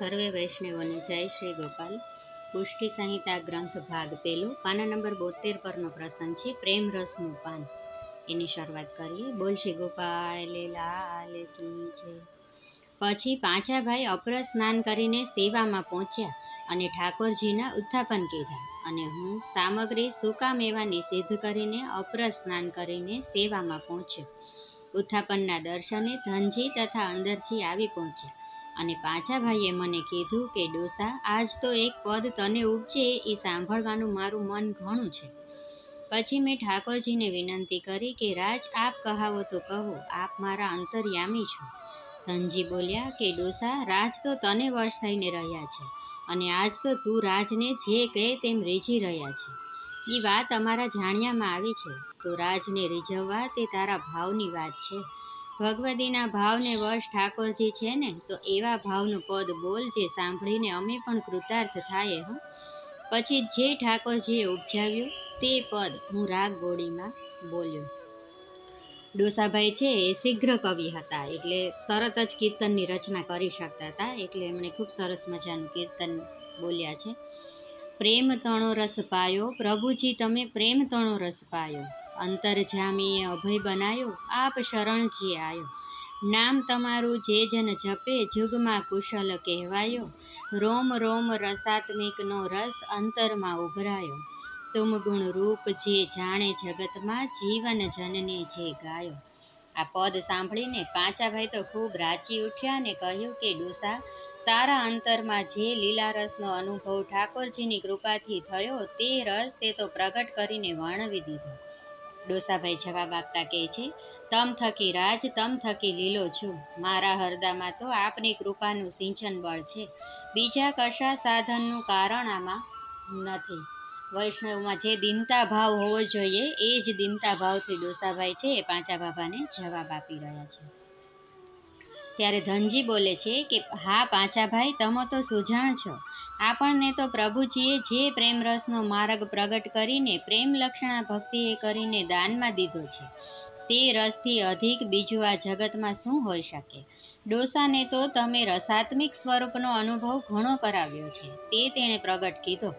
સર્વે વૈષ્ણવોને જય શ્રી ગોપાલ. પુષ્ટિ સંહિતા ગ્રંથ ભાગ પેલો, પાના નંબર બોતેર પરનો પ્રસંગ છે, પ્રેમ રસનું પાન. એની શરૂઆત કરીએ. બોલ શ્રી ગોપાલ લાલ છે પછી પાંચા ભાઈ અપ્ર સ્નાન કરીને સેવામાં પહોંચ્યા અને ઠાકોરજીના ઉત્થાપન કીધા. અને હું સામગ્રી સૂકા મેવાની સિદ્ધ કરીને અપ્ર સ્નાન કરીને સેવામાં પહોંચ્યો. ઉત્થાપનના દર્શને ધનજી તથા અંદરજી આવી પહોંચ્યા. અને પાછા ભાઈએ મને કીધું કે, ડોસા, આજ તો એક પદ તને ઉપજે, એ સાંભળવાનું મારું મન ઘણું છે. પછી મેં ઠાકોરજીને વિનંતી કરી કે, રાજ, આપ કહાવો તો કહો, આપ મારા અંતર્યામી છો. ધનજી બોલ્યા કે, ડોસા, રાજ તો તને વર્ષ થઈને રહ્યા છે અને આજ તો તું રાજને જે કહે તેમ રીઝી રહ્યા છે. એ વાત અમારા જાણ્યામાં આવી છે. તો રાજને રીઝવવા તે તારા ભાવની વાત છે. ભગવતીના ભાવને વશ ઠાકોરજી છે ને, તો એવા ભાવનું પદ બોલ જે સાંભળીને અમે પણ કૃતાર્થ થાય હો. પછી જે ઠાકોરજીએ ઉપજાવ્યું તે પદ હું રાગ ગોળીમાં બોલ્યો. ડોસાભાઈ છે એ શીઘ્ર કવિ હતા, એટલે તરત જ કીર્તનની રચના કરી શકતા હતા, એટલે એમણે ખૂબ સરસ મજાનું કીર્તન બોલ્યા છે. પ્રેમ તણો રસ પાયો, પ્રભુજી તમે પ્રેમ તણો રસ પાયો. અંતરજામીએ અભય બનાયો, આપ શરણજી આયો. નામ તમારું જે જન જપે, જુગમાં કુશલ કહેવાયો. રોમ રોમ, રસાત્મિકનો રસ અંતરમાં ઉભરાયો. તુમ ગુણ રૂપ જે જાણે જગતમાં, જીવન જનને જે ગાયો. આ પદ સાંભળીને પાંચાભાઈ તો ખૂબ રાચી ઉઠ્યા અને કહ્યું કે, ડોસા, તારા અંતરમાં જે લીલા રસનો અનુભવ ઠાકોરજીની કૃપાથી થયો, તે રસ તે તો પ્રગટ કરીને વર્ણવી દીધો. ડોસાભાઈ જવાબ આપતા કહે છે, તમ થકી રાજ, તમ થકી લીલો છું. મારા હરદામાં તો આપની કૃપાનું સિંચન બળ છે. બીજા કશા સાધનનું કારણ આમાં નથી. વૈષ્ણવમાં જે દિનતા ભાવ હોવો જોઈએ, એ જ દિનતા ભાવથી ડોસાભાઈ છે એ પાંચા બાબાને જવાબ આપી રહ્યા છે. ત્યારે ધનજી બોલે છે કે, હા પાંચાભાઈ તમે તો સુજાણ છો. આપણને તો પ્રભુજીએ જે પ્રેમ રસનો માર્ગ પ્રગટ કરીને પ્રેમ લક્ષણા ભક્તિએ કરીને દાનમાં દીધો છે, તે રસથી અધિક બીજું આ જગતમાં શું હોઈ શકે? ડોસાને તો તમે રસાત્મિક સ્વરૂપનો અનુભવ ઘણો કરાવ્યો છે, તે તેણે પ્રગટ કીધો.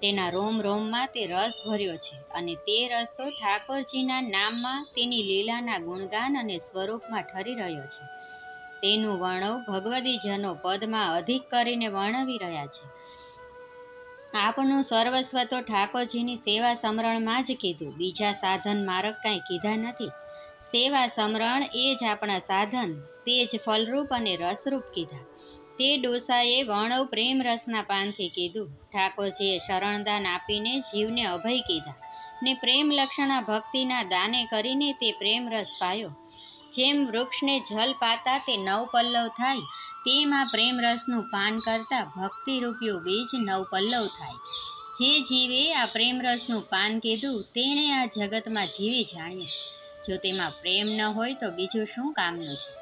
તેના રોમ રોમમાં તે રસ ભર્યો છે અને તે રસ તો ઠાકોરજીના નામમાં તેની લીલાના ગુણગાન અને સ્વરૂપમાં ઠરી રહ્યો છે. તેનું વર્ણવ ભગવદીજનો પદમાં અધિક કરીને વર્ણવી રહ્યા છે. આપનું સર્વસ્વ તો ઠાકોરજીની સેવા સમરણમાં જ કીધું. બીજા સાધન માર્ગ કાંઈ કીધા નથી. સેવા સમરણ એ જ આપણા સાધન, તે જ ફલરૂપ અને રસરૂપ કીધા. તે ડોસાએ વર્ણવ પ્રેમ રસના પાનથી કીધું. ઠાકોરજીએ શરણદાન આપીને જીવને અભય કીધા ને પ્રેમ લક્ષણા ભક્તિના દાને કરીને તે પ્રેમ રસ પાયો. જેમ વૃક્ષને જલ પાતા તે નવપલ્લવ થાય, તેમ આ પ્રેમ પાન કરતાં ભક્તિરૂપિયું બીજ નવપલ્લવ થાય. જે જીવે આ પ્રેમરસનું પાન કીધું, તેણે આ જગતમાં જીવી જાણ્યું. જો તેમાં પ્રેમ ન હોય તો બીજું શું કામનું છે?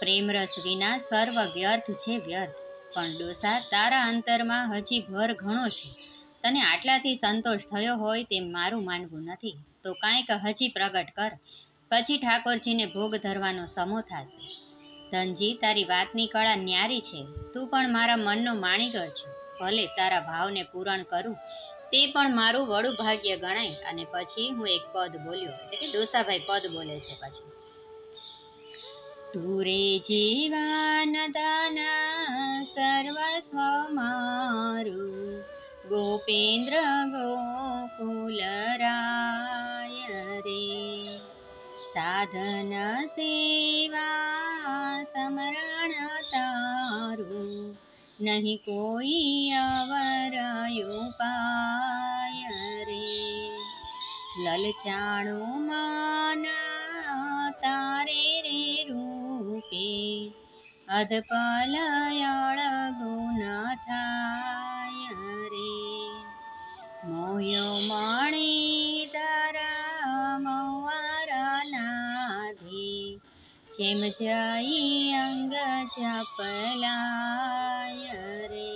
પ્રેમરસ વિના સર્વ વ્યર્થ છે વ્યર્થ. પણ ડોસા, તારા અંતરમાં હજી ભર ઘણો છે. તને આટલાથી સંતોષ થયો હોય તેમ મારું માનવું નથી. તો કાંઈક હજી પ્રગટ કર. પછી ઠાકોરજીને ભોગ ધરવાનો સમો થશે. ધનજી, તારી વાતની કળા ન્યારી છે. તું પણ મારા મનનો માણીગર છો. ભલે તારા ભાવને પૂરણ કરું, તે પણ મારું વડું ભાગ્ય ગણાય. અને પછી હું એક પદ બોલ્યો, એટલે ડોસાભાઈ પદ બોલે છે પછી. તુરે જીવાન દાના સર્વસ્વ મારું, ગોપેન્દ્ર ગોકુલ રાય રે. સાધન સેવા સમરણ તારું નહીં કોઈ અવરયો પાય રે લલચાણું માના તારે રે રૂપે અધપલયાળ ગુણ થાય રે મોયો મણી જેમ જઈ અંગ જપલાય રે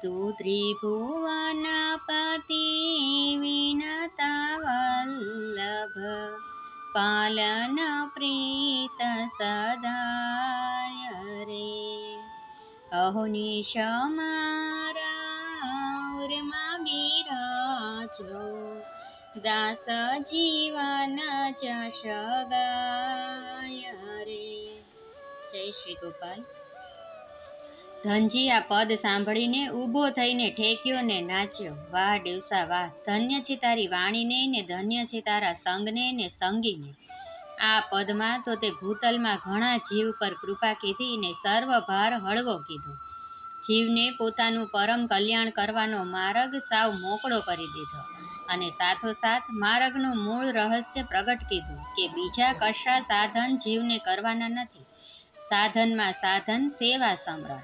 તું ત્રિભુવન પતિ વિનતા વલ્લભ પાલન પ્રીત સદાય રે અહોનિશ મારા ઉરમાં બિરાજો દાસ જીવન જશ ગાય રે જય શ્રી ગોપાલ. ધનજી આ પદ સાંભળીને ઊભો થઈને ઠેક્યો ને નાચ્યો. વાહ દિવસા વાહ. ધન્ય છે તારી વાણીને ને ધન્ય છે તારા સંગને ને સંગીને. આ પદમાં તો તે ભૂતલમાં ઘણા જીવ પર કૃપા કીધી ને સર્વ ભાર હળવો કીધો. જીવને પોતાનું પરમ કલ્યાણ કરવાનો માર્ગ સાવ મોકળો કરી દીધો. અને સાથોસાથ માર્ગનું મૂળ રહસ્ય પ્રગટ કીધું કે બીજા કશા સાધન જીવને કરવાના નથી. સાધનમાં સાધન, સેવા, સમરણ.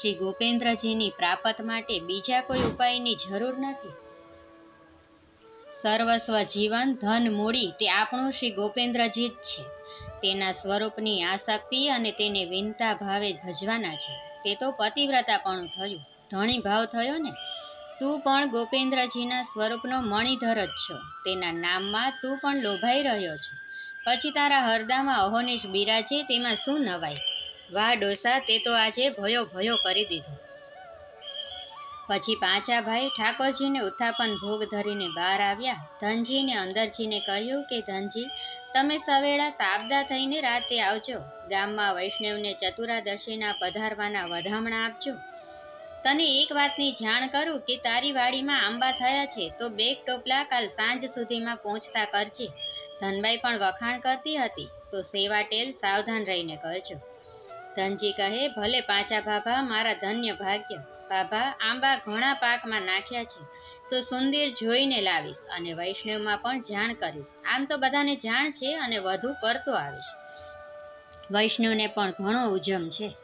શ્રી ગોપેન્દ્રજીની પ્રાપત માટે બીજા કોઈ ઉપાયની જરૂર નથી. સર્વસ્વ જીવન, ધન, મૂડી તે આપણું શ્રી ગોપેન્દ્રજી જ છે. તેના સ્વરૂપની આસક્તિ અને તેને વિનતા ભાવે ભજવાના છે. તે તો પતિવ્રતા પણ થયું. ધણી ભાવ થયો ને? તું પણ ગોપેન્દ્રજીના સ્વરૂપનો મણિધર જ છો. તેના નામમાં તું પણ લોભાઈ રહ્યો છો. પછી તારા હરદામાં અહોનિશ બિરાજે તેમાં શું નવાય વાહ ડોસા, તે તો આજે ભયો ભયો કરી દીધો. પછી પાંચા ભાઈ ઠાકોરજીને ઉત્થાપન ભોગ ધરીને બહાર આવ્યા. ધનજીને અંદરજીને કહ્યું કે, ધનજી, તમે સવેળા સાબદા થઈને રાતે આવજો. ગામમાં વૈષ્ણવને ચતુરાદશીના પધારવાના વધામણા આપજો. તને એક વાતની જાણ કરું કે તારી વાડીમાં આંબા થયા છે, તો બે ટોપલા કાલ સાંજ સુધીમાં પહોંચતા કરજે. ધનબાઈ પણ વખાણ કરતી હતી, તો સેવા ટેલ સાવધાન રહીને કરજો. ધનજી કહે, ભલે પાંચા ભાભા, મારા ધન્ય ભાગ્ય. બાભા આંબા ઘણા પાકમાં નાખ્યા છે, તો સુંદર જોઈને લાવીશ અને વૈષ્ણવમાં પણ જાણ કરીશ. આમ તો બધાને જાણ છે અને વધુ કરતો આવીશ વૈષ્ણવને પણ ઘણો ઉજમ છે.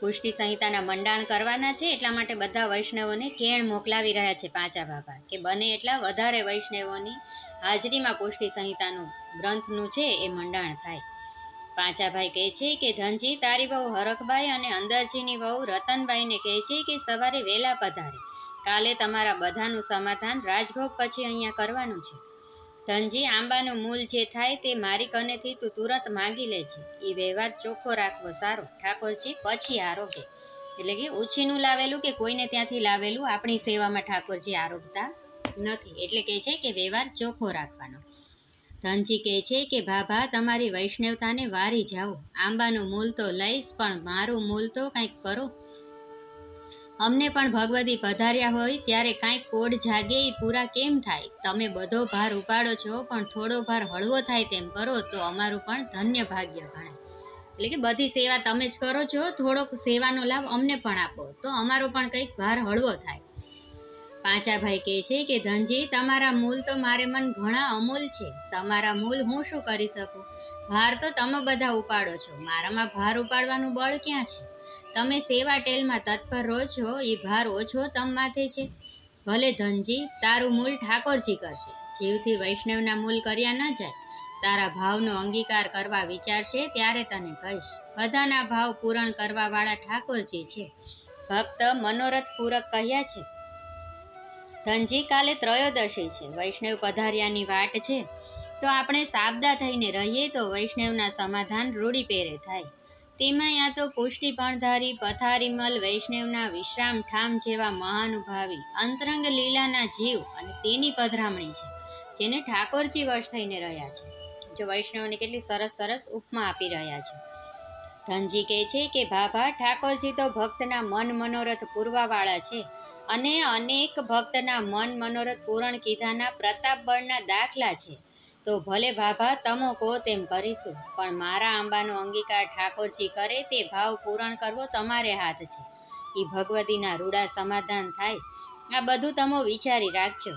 પુષ્ટિ સંહિતાના મંડાણ કરવાના છે, એટલા માટે બધા વૈષ્ણવોને કેણ મોકલાવી રહ્યા છે પાંચા બાબા કે બને એટલા વધારે વૈષ્ણવોની હાજરીમાં પુષ્ટિ સંહિતાનું ગ્રંથનું છે, એ મંડાણ થાય. પાંચાભાઈ કહે છે કે, ધનજી, તારી બહુ હરખભાઈ અને અંદરજીની બહુ રતનબાઈને કહે છે કે, સવારે વહેલા પધારે. કાલે તમારા બધાનું સમાધાન રાજભોગ પછી અહીંયા કરવાનું છે. ધનજી, આંબાનું મૂલ જે થાય તે મારી કનેથી તું તુરંત માંગી લેજે. એ વ્યવહાર ચોખ્ખો રાખવો સારો. ઠાકોરજી, પછી આરોગે એટલે કે ઉછીનું લાવેલું કે કોઈને ત્યાંથી લાવેલું? આપણી સેવામાં ઠાકોરજી આરોગતા નથી. એટલે કહે છે કે વ્યવહાર ચોખ્ખો રાખવાનો. ધનજી કહે છે કે, ભાભા, તમારી વૈષ્ણવતાને વારી જાઓ. આંબાનું મૂલ તો લઈશ, પણ મારું મૂલ તો કંઈક કરો. અમને પણ ભગવતી પધાર્યા હોય ત્યારે કાંઈક કોડ જાગે એ પૂરા કેમ થાય? તમે બધો ભાર ઉપાડો છો, પણ થોડો ભાર હળવો થાય તેમ કરો તો અમારું પણ ધન્ય ભાગ્ય ગણાય. એટલે કે બધી સેવા તમે જ કરો છો, થોડોક સેવાનો લાભ અમને પણ આપો, તો અમારો પણ કંઈક ભાર હળવો થાય. પાંચાભાઈ કહે છે કે, ધનજી, તમારા મૂલ તો મારે મન ઘણા અમૂલ છે. તમારા મૂલ હું શું કરી શકું? ભાર તો તમે બધા ઉપાડો છો. મારામાં ભાર ઉપાડવાનું બળ ક્યાં છે? તમે સેવા ટેલમાં તત્પર રહો છો એ ભાર ઓછો તમ માથે છે. ભલે ધનજી, તારું મૂલ ઠાકોરજી કરશે. જીવથી વૈષ્ણવના મૂલ કર્યા ન જાય. તારા ભાવનો અંગીકાર કરવા વિચારશે ત્યારે તને કહીશ. બધાના ભાવ પૂરણ કરવાવાળા ઠાકોરજી છે. ભક્ત મનોરથ પૂરક કહ્યા છે. ધનજી, કાલે ત્રયોદશી છે. વૈષ્ણવ પધાર્યાની વાટ છે. તો આપણે સાબદા થઈને રહીએ તો વૈષ્ણવના સમાધાન રૂડી પેરે થાય. તેમાંય યા તો પુષ્ટિ પણધારી પથારીમલ, વૈષ્ણવના વિશ્રામ ઠામ જેવા મહાનુભાવી, અંતરંગ લીલાના જીવ અને તેની પધરામણી છે, જેને ઠાકોરજી વશ થઈને રહ્યા છે. જો વૈષ્ણવને કેટલી સરસ સરસ ઉપમા આપી રહ્યા છે. ધનજી કહે છે કે, ભાભા, ઠાકોરજી તો ભક્તના મન મનોરથ પૂરવાવાળા છે અને અનેક ભક્તના મન મનોરથ પૂરણ કીધાના પ્રતાપ બળના દાખલા છે. તો ભલે ભાભા તમો કહો તેમ કરીશું. પણ મારા આંબાનો અંગીકાર ઠાકોરજી કરે તે ભાવ પૂરણ કરવો તમારે હાથ છે. એ ભગવતીના રૂડા સમાધાન થાય. આ બધું તમો વિચારી રાખજો.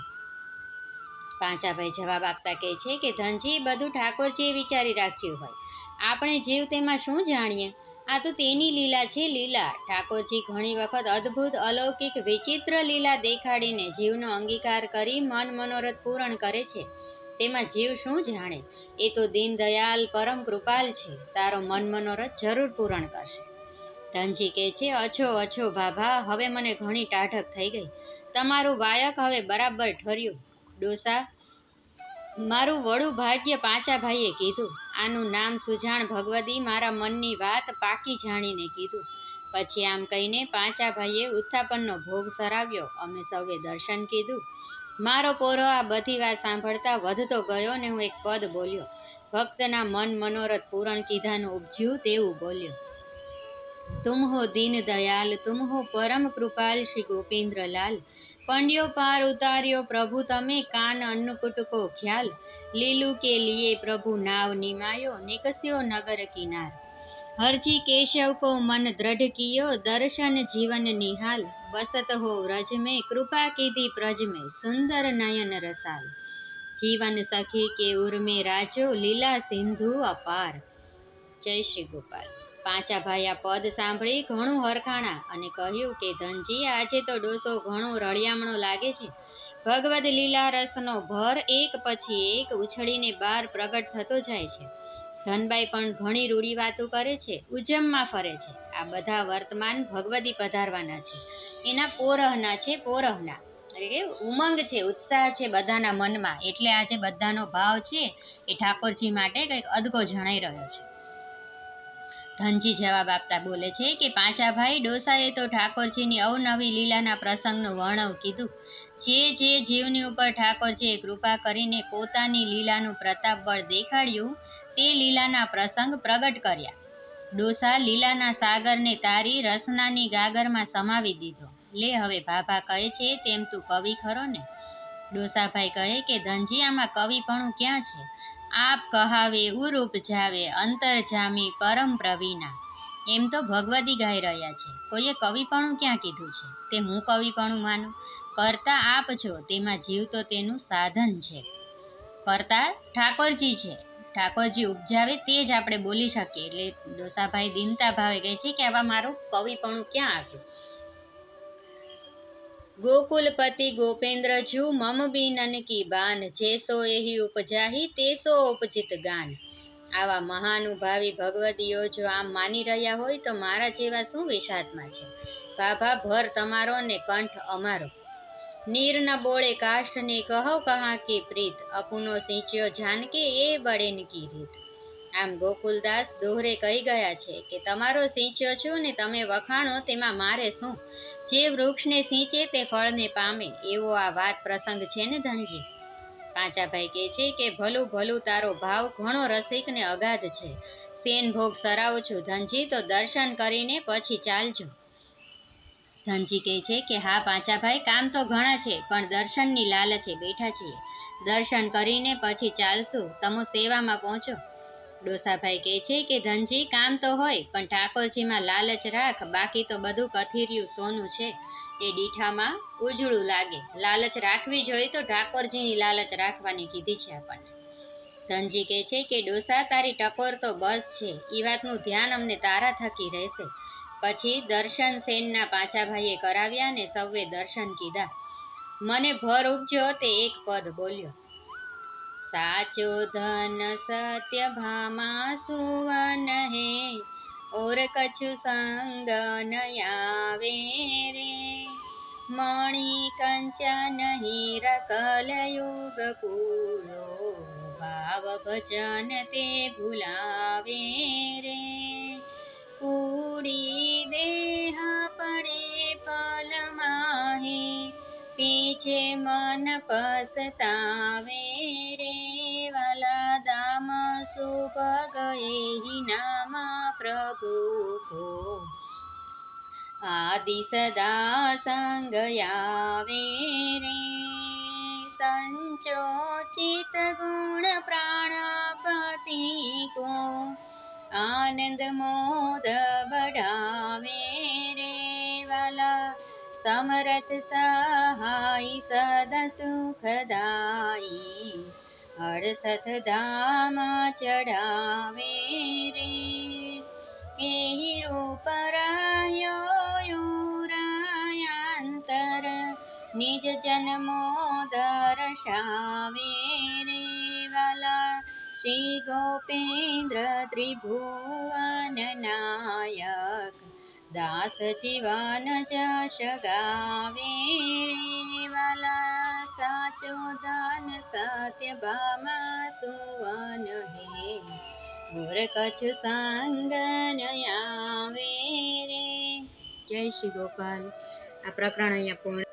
પાંચાભાઈ જવાબ આપતા કહે છે કે, ધનજી બધું ઠાકોરજીએ વિચારી રાખ્યું હોય. આપણે જીવ તેમાં શું જાણીએ? આ તો તેની લીલા છે લીલા. ઠાકોરજી ઘણી વખત અદ્ભુત, અલૌકિક, વિચિત્ર લીલા દેખાડીને જીવનો અંગીકાર કરી મન મનોરથ પૂરણ કરે છે. તેમાં જીવ શું જાણે? એ તો દીનદયાલ પરમ કૃપાલ છે. તારો મન મનોરથ જરૂર પૂરણ કરશે. ધનજી કહે છે, અછો અછો, ભાભા, હવે મને ઘણી ટાઢક થઈ ગઈ. તમારું વાયક હવે બરાબર ઠર્યું. ડોસા, મારું વડું ભાગ્ય પાંચા ભાઈએ કીધું. આનું નામ સુજાણ ભગવતી મારા મનની વાત પાકી જાણીને કીધું. પછી આમ કહીને પાંચા ભાઈએ ઉત્થાપનનો ભોગ સરાવ્યો. અમે સૌએ દર્શન કીધું. મારો પોરો આ બધી વાત સાંભળતા વધતો ગયો ને હું એક પદ બોલ્યો. ભક્તના મન મનોરથ પૂરણ કીધાનું ઉપજ્યું તેવું બોલ્યો. તુમ હો દીન દયાલ, તુમ હો પરમ કૃપાલ, શ્રી ગોપીન્દ્રલાલ. પંડ્યો પાર ઉતાર્યો પ્રભુ, તમે કાન અન્નકુટકો ખ્યાલ. લીલું કે લીએ પ્રભુ નાવ નિમાયો, નિકસ્યો નગર કિનાર. હરજી કેશવ કો મન દ્રઢ કિયો, દર્શન જીવન નિહાલ. બસત હો વ્રજ में કૃપા કીધી પ્રજ में સુંદર નયન રસાલ. જીવન સખી કે ઉર્મે રાજો લીલા સિંધુ અપાર. જય શ્રી ગોપાલ. પાંચા ભાઈ પદ સાંભળી ઘણું હરખાણા અને કહ્યું કે, ધનજી, આજે તો ડોસો ઘણો રળિયામણો લાગે છે. ભગવદ લીલા રસનો ભર એક પછી એક ઉછળીને બાર પ્રગટ થતો જાય છે. ધનબાઈ પણ ઘણી રૂડી વાતો કરે છે ઉજ્જમમાં ફરે છે. આ બધા વર્તમાન ભગવદી પધારવાના છે. એના પોરહના છે, પોરહના. એટલે કે ઉમંગ છે, ઉત્સાહ છે બધાના મનમાં. એટલે આજે બધાનો ભાવ છે એ ઠાકોરજી માટે કંઈક અદગો જણાઈ રહ્યો છે. ધનજી જવાબ આપતા બોલે છે કે પાંચા ભાઈ ડોસાએ તો ઠાકોરજીની અવનવી લીલાના પ્રસંગનું વર્ણવ કીધું. જે જે જીવની ઉપર ઠાકોરજીએ કૃપા કરીને પોતાની લીલાનું પ્રતાપ બળ દેખાડ્યું તે લીલાના પ્રસંગ પ્રગટ કર્યા. ડોસા લીલાના સાગરને તારી રસનાની ગાગરમાં સમાવી દીધો. લે હવે ભાભા કહે છે તેમ તું કવિ ખરો ને. ડોસાભાઈ કહે કે, ધનજીયામાં કવિપણું ક્યાં છે? આપ કહાવે, ઉરૂપ જાવે, અંતર જામી પરમ પ્રવીણા. એમ તો ભગવદી ગાઈ રહ્યા છે. કોઈએ કવિપણું ક્યાં કીધું છે? તે હું કવિપણું માનું? કરતા આપ છો, તેમાં જીવ તો તેનું સાધન છે. કરતા ઠાકોરજી છે. ઠાકોરજી ઉપજાવે તે જ આપણે બોલી શકીએ. એટલે ડોસાભાઈ દિનતા ભાવે કહે છે કે આવા મારું કવિપણું ક્યાં આવ્યું? ગોકુલપતિ ગોપેન્દ્ર જુ મમ બિનન કી બાન જેસો એહી ઉપજાહી તેસો ઉપજિત ગાન. આવા મહાનુભાવી ભગવદીઓ જો આમ માની રહ્યા હોય તો મારા જેવા શું વિષાદમાં છે? ભાભા ભર તમારો ને કંઠ અમારો. નીર બોળે કાષ્ઠને કહો કહા કે પ્રીત અપુનો સિંચ્યો જાનકે એ બળેન કી રીત. આમ ગોકુલદાસ દોહરે કહી ગયા છે કે, તમારો સિંચ્યો છું ને તમે વખાણો તેમાં મારે શું? જે વૃક્ષને સિંચે તે ફળને પામે. એવો આ વાત પ્રસંગ છે ને ધનજી? પાંચાભાઈ કહે છે કે, ભલું ભલું તારો ભાવ ઘણો રસિક ને અગાધ છે. સેન ભોગ સરાવું છું ધનજી, તો દર્શન કરીને પછી ચાલજો. ધનજી કહે છે કે, હા, પાંચાભાઈ, કામ તો ઘણા છે, પણ દર્શનની લાલચે બેઠા છીએ. દર્શન કરીને પછી ચાલશું. તમો સેવામાં પહોંચો. ડોસાભાઈ કહે છે કે, ધનજી, કામ તો હોય, પણ ઠાકોરજીમાં લાલચ રાખ. બાકી તો બધું કથિર્યું સોનું છે. એ દીઠામાં ઉજળું લાગે. લાલચ રાખવી જોઈએ તો ઠાકોરજીની લાલચ રાખવાની કીધી છે આપણને. ધનજી કહે છે કે, ડોસા, તારી ટકોર તો બસ છે. એ વાતનું ધ્યાન અમને તારા થકી રહેશે. પછી દર્શન સેનના પાછા ભાઈએ કરાવ્યા ને સૌએ દર્શન કીધા. મને ભર ઉપજો તે એક પદ બોલ્યો. સાચો ધન સત્ય ભામા સુવન હે, ઓર કછુ સંગ ન આવે રે. મણિ કંચન હીર કલયુગ કૂળો, ભાવ ભજન તે ભૂલાવે રે. કૂડી પીછે મન પસતાવે રે. વાલા દામ શુભ ગયે નામ પ્રભુ કો આદિ સદા સંગ આવે રે. સંચોચિત ગુણ પ્રાણપતિ કો આનંદ સમરથ સહાય સદા સુખદાયી. હર્ષથ ધામ ચડાવે રે. એહી રૂપરાયોરાયાંતર નિજ જન્મો દર્શાવે રે વાલા. શ્રી ગોપેન્દ્ર ત્રિભુવન નાયક દાસ જીવન જશ ગાવે વાલા સાચો દાન સત્ય ભામા સુવન હે. મોર કછ સંગ આવે રે જય શ્રી ગોપાલ. આ પ્રકરણ અહીંયા પૂર્ણ